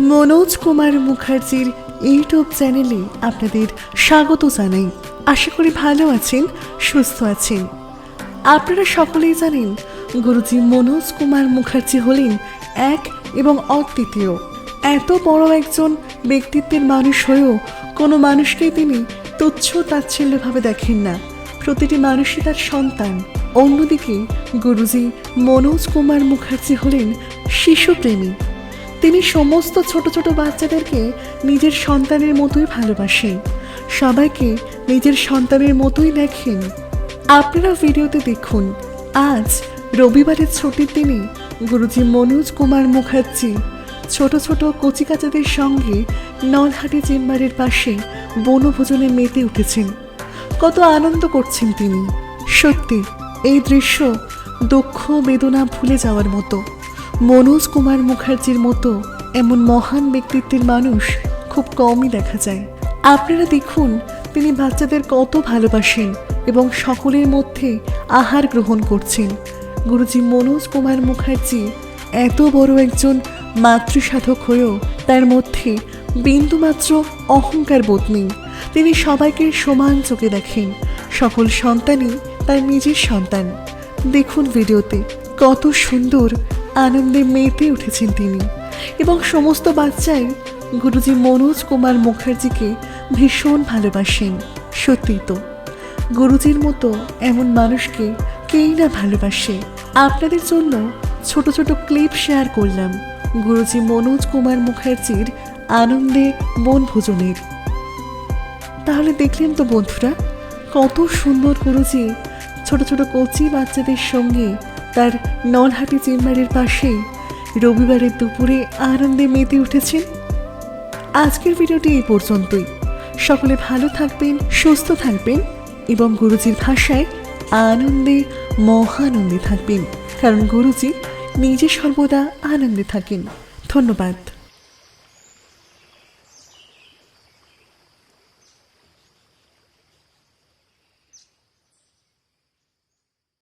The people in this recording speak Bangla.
মনোজ কুমার মুখার্জির ইউটিউব চ্যানেলে আপনাদের স্বাগত জানাই। আশা করি ভালো আছেন, সুস্থ আছেন। আপনারা সকলেই জানেন, গুরুজি মনোজ কুমার মুখার্জি হলেন এক এবং অদ্বিতীয়। এত বড় একজন ব্যক্তিত্বের মানুষ হয়েও কোনো মানুষকেই তিনি তুচ্ছ তাচ্ছিল্যভাবে দেখেন না। প্রতিটি মানুষই তার সন্তান। অন্যদিকে, গুরুজি মনোজ কুমার মুখার্জি হলেন শিশুপ্রেমী। তিনি সমস্ত ছোট ছোট বাচ্চাদেরকে নিজের সন্তানের মতোই ভালোবাসেন। সবাইকে নিজের সন্তানের মতোই দেখেন আপনারা ভিডিওতে দেখুন, আজ রবিবারের ছুটির দিনে গুরুজি মনোজ কুমার মুখার্জি ছোট ছোট কচিকাচাদের সঙ্গে নলহাটি চেম্বারের পাশে বনভোজনে মেতে উঠেছেন। কত আনন্দ করছেন তিনি। সত্যি, এই দৃশ্য দুঃখ বেদনা ভুলে যাওয়ার মতো। মনোজ কুমার মুখার্জির মতো এমন মহান ব্যক্তিত্বের মানুষ খুব কমই দেখা যায়। আপনারা দেখুন, তিনি বাচ্চাদের কত ভালোবাসেন এবং সকলের মধ্যে আহার গ্রহণ করছেন। গুরুজি মনোজ কুমার মুখার্জি এত বড় একজন মাতৃসাধক হয়েও তার মধ্যে বিন্দুমাত্র অহংকার বোধ নেই। তিনি সবাইকে সমান চোখে দেখেন। সকল সন্তানই তার নিজের সন্তান। দেখুন ভিডিওতে কত সুন্দর আনন্দে মেতে উঠেছেন তিনি। এবং সমস্ত বাচ্চাই গুরুজি মনোজ কুমার মুখার্জিকে ভীষণ ভালোবাসেন, সত্যি তো। গুরুজির মতো এমন মানুষকে কেই না ভালোবাসে। আপনাদের জন্য ছোট ছোট ক্লিপ শেয়ার করলাম গুরুজি মনোজ কুমার মুখার্জির আনন্দে বনভোজনের তাহলে দেখলেন তো বন্ধুরা, কত সুন্দর গুরুজি ছোট ছোট কচি বাচ্চাদের সঙ্গে তার নলহাটি চেম্বারের পাশেই রবিবারের দুপুরে আনন্দে মেতে উঠেছেন। আজকের ভিডিওটি এই পর্যন্তই। সকলে ভালো থাকবেন, সুস্থ থাকবেন এবং গুরুজির ভাষায় আনন্দে, মহানন্দে থাকবেন। কারণ গুরুজি নিজে সর্বদা আনন্দে থাকেন। ধন্যবাদ।